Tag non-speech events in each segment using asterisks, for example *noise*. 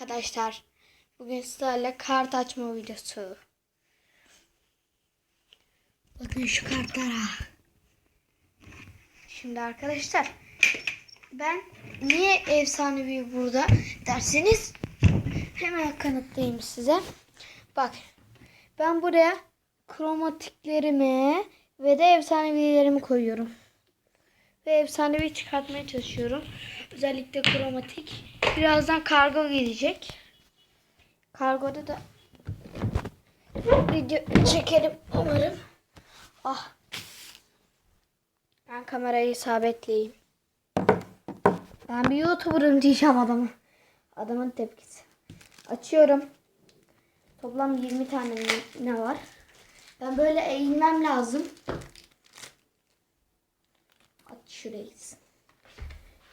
Arkadaşlar bugün sizlerle kart açma videosu. Bakın şu kartlara. Şimdi arkadaşlar ben niye efsanevi burada derseniz hemen kanıtlayayım size. Bak ben buraya kromatiklerimi ve de efsanevilerimi koyuyorum. Ve efsanevi çıkartmaya çalışıyorum. Özellikle kromatik. Birazdan kargo gelecek. Kargoda da video çekerim umarım. Ah. Ben kamerayı sabitleyeyim. Ben bir YouTuber'ım diyeceğim adamı. Adamın tepkisi. Açıyorum. Toplam 20 tane ne var? Ben böyle eğilmem lazım. Aç şurayı.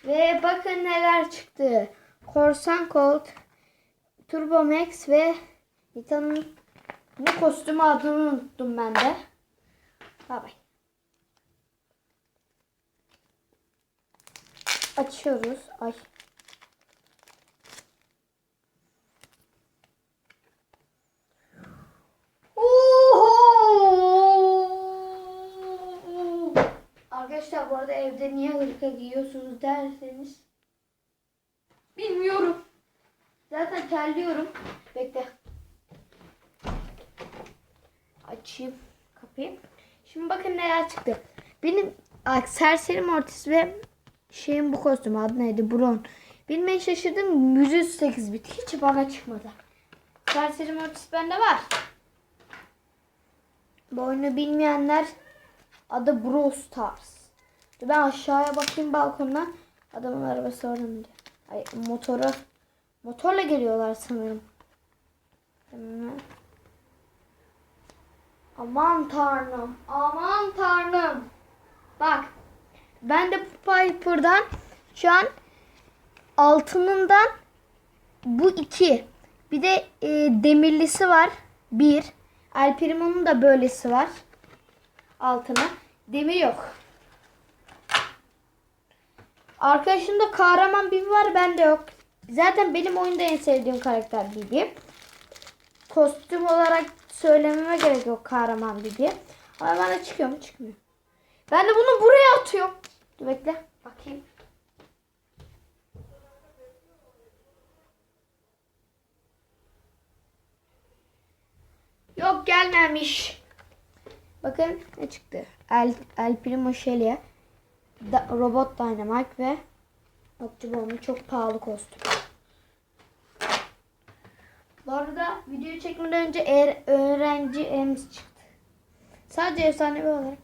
Ve bakın neler çıktı. Korsan Colt, Turbo Max ve Nita'nın bu kostümü adını unuttum ben de. Bay bay. Açıyoruz. Ay. Arkadaşlar bu arada evde niye hırka giyiyorsunuz derseniz Zaten terliyorum. Bekle. Açayım kapıyı. Şimdi bakın neler çıktı. Benim bak, Serseri Mortis ve şeyin bu kostüm adı neydi? Bron. Bilmeyi şaşırdım. 108 bit. Hiç bana çıkmadı. Serseri Mortis bende var. Bu oyunu bilmeyenler adı Brawl Stars. Ben aşağıya bakayım balkondan. Adamın arabası orada mı? Ay motoru. Motorla geliyorlar sanırım. Aman tanrım. Aman tanrım. Bak. Ben de Piper'dan şu an altınından bu iki. Bir de e, demirlisi var. Bir. El Primo'nun da böylesi var. Altına. Demir yok. Arkadaşımda kahraman Bibi var bende yok. Zaten benim oyunda en sevdiğim karakter Bibi. Kostüm olarak söylememe gerek yok kahraman Bibi. Ama bana çıkıyor mu çıkmıyor. Ben de bunu buraya atıyorum. Dur bekle bakayım. Yok gelmemiş. Bakın ne çıktı. El, El Primo Shelly. Da, Robot Dynamite ve Octobom'un çok pahalı kostüm. Bu arada videoyu çekmeden önce er, öğrenci Ems çıktı. Sadece efsanevi olarak.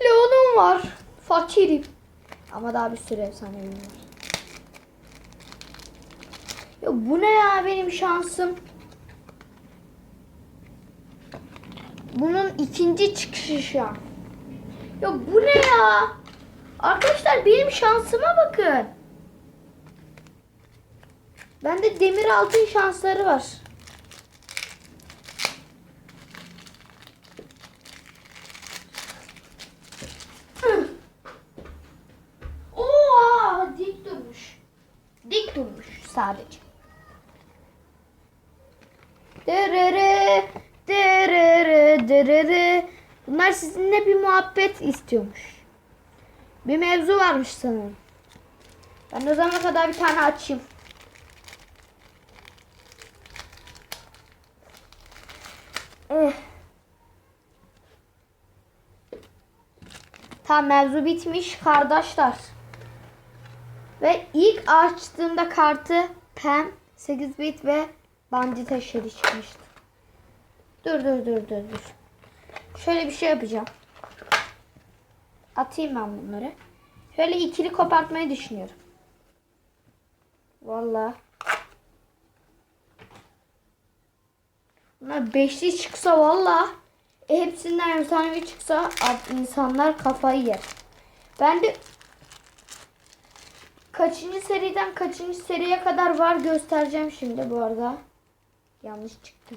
Leon'um var. Fakirim. Ama daha bir sürü efsanevi var. Ya bu ne ya benim şansım? Bunun ikinci çıkışı şu an. Ya bu ne ya? Arkadaşlar benim şansıma bakın. Bende demir altın şansları var. Oha dik durmuş. Dik durmuş sadece. Dırırı, dırırı, dırırı. Bunlar sizinle bir muhabbet istiyormuş. Bir mevzu varmış sanırım. Ben o zamana kadar bir tane açayım. Eh. Tamam mevzu bitmiş kardeşler. Ve ilk açtığımda kartı Pem 8 bit ve Bandit eşeri çıkmıştı. Dur dur dur dur dur. Şöyle bir şey yapacağım. Atayım ben bunları. Şöyle ikili kopartmayı düşünüyorum. Vallahi. Beşli çıksa valla hepsinden efsanevi çıksa insanlar kafayı yer. Ben de kaçıncı seriden kaçıncı seriye kadar var göstereceğim şimdi bu arada. Yanlış çıktı.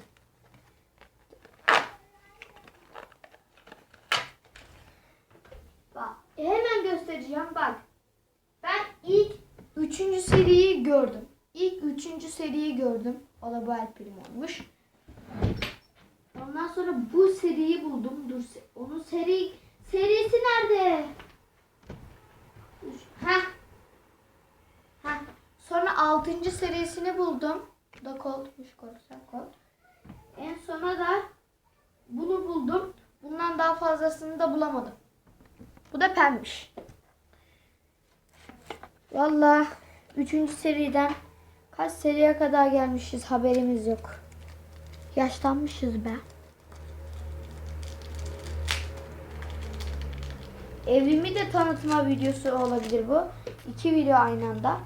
Bak hemen göstereceğim bak. Ben ilk üçüncü seriyi gördüm. ilk üçüncü seriyi gördüm. O da bu El Primo olmuş. Ondan sonra bu seriyi buldum. Dur onun seri serisi nerede? Ha. Ha. Sonra altıncı serisini buldum. Bu da koltukmuş korsan kol. En sona da bunu buldum. Bundan daha fazlasını da bulamadım. Bu da pemmiş. Valla 3. seriden kaç seriye kadar gelmişiz haberimiz yok. Yaşlanmışız be. Evimi de tanıtma videosu olabilir bu. İki video aynı anda.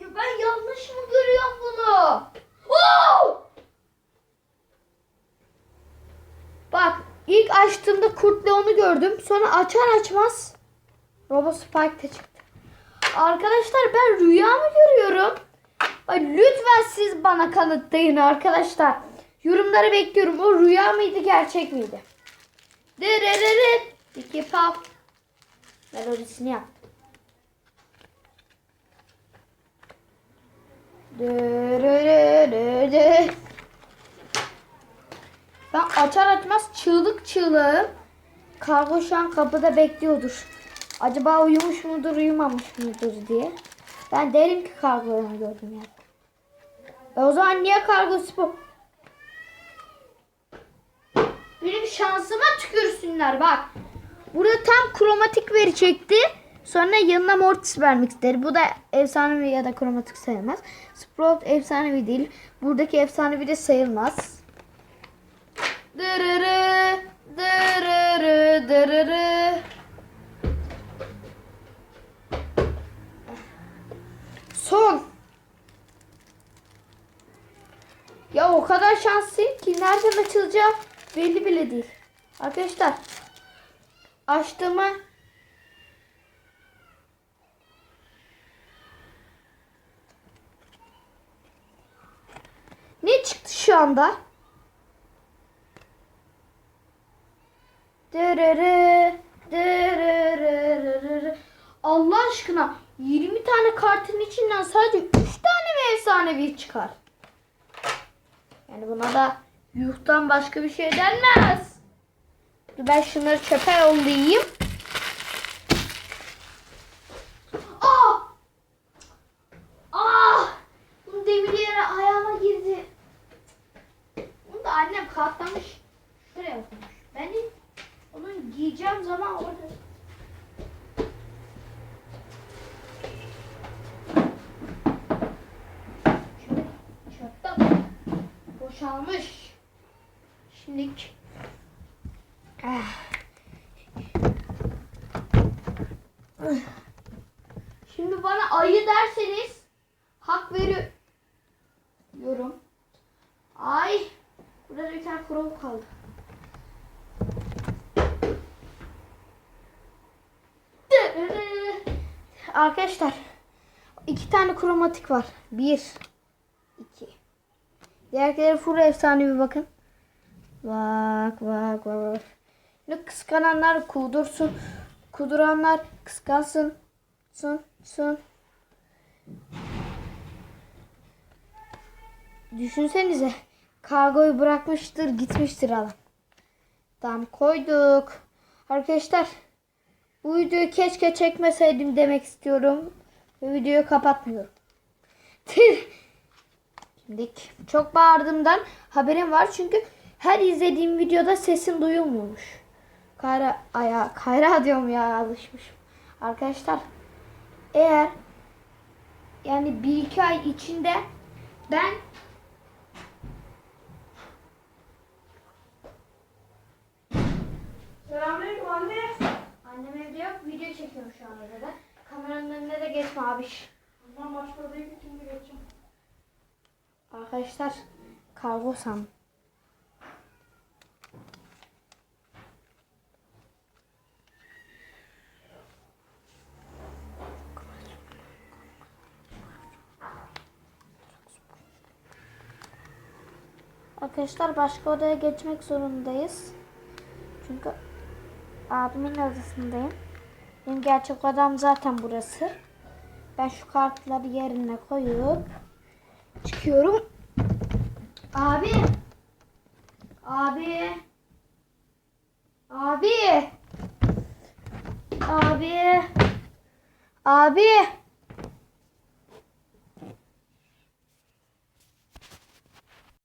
Ben yanlış mı görüyorum bunu? Bak ilk açtığımda Kurt Leon'u gördüm. Sonra açar açmaz Robo Spike de çıktı. Arkadaşlar ben rüya mı görüyorum? Lütfen siz bana kanıtlayın arkadaşlar. Yorumları bekliyorum. O rüya mıydı gerçek miydi? Dırırırı. İki pap. Melodisini yaptım. Dırırırırı. Ben açar açmaz çığlık çığlığım. Kargo şu an kapıda bekliyordur. Acaba uyumuş mudur uyumamış mıdır diye. Ben derim ki kargoyu gördüm ya. E o zaman niye kargo spor? Benim şansıma tükürsünler bak. Burada tam kromatik verecekti. Sonra yanına mortis vermek istedi. Bu da efsanevi ya da kromatik sayılmaz. Sprout efsanevi değil. Buradaki efsanevi de sayılmaz. Dırırı, dırırı, dırırı. Son. Ya o kadar şanslıyım ki nereden açılacağı belli bile değil. Arkadaşlar açtığımı Ne çıktı şu anda? Allah aşkına 20 tane kartın içinden sadece 3 tane mi efsanevi çıkar? Yani buna da yuhtan başka bir şey denmez. Ben şunları çöpe yollayayım. Aa! Aa! Bunun demiri yere ayağıma girdi. Bunu da annem katlamış. Şuraya koymuş. Ben de onu giyeceğim zaman orada. Şöyle çöpte boşalmış. Şimdilik Ah. Şimdi bana ayı derseniz hak veriyorum. Ay. Burada bir tane krom kaldı. Arkadaşlar iki tane kromatik var. Bir. Diğerleri full efsane bir bakın. Bak bak bak. bak. Şimdi kıskananlar kudursun. Kuduranlar kıskansın. Sun sun. Düşünsenize. Kargoyu bırakmıştır gitmiştir alan. Tamam koyduk. Arkadaşlar bu videoyu keşke çekmeseydim demek istiyorum. Ve videoyu kapatmıyorum. *laughs* Şimdi çok bağırdığımdan haberim var çünkü her izlediğim videoda sesim duyulmuyormuş. Kayra aya kayra *laughs* diyorum ya alışmışım. Arkadaşlar eğer yani bir iki ay içinde ben Selamünaleyküm anne. annem evde yok video çekiyorum şu anda da. Kameranın önüne de geçme abiş. Ben başka odaya geçeceğim. Arkadaşlar kargo san. Arkadaşlar başka odaya geçmek zorundayız. Çünkü abimin odasındayım. Benim gerçek odam zaten burası. Ben şu kartları yerine koyup çıkıyorum. Abi. Abi. Abi. Abi. Abi.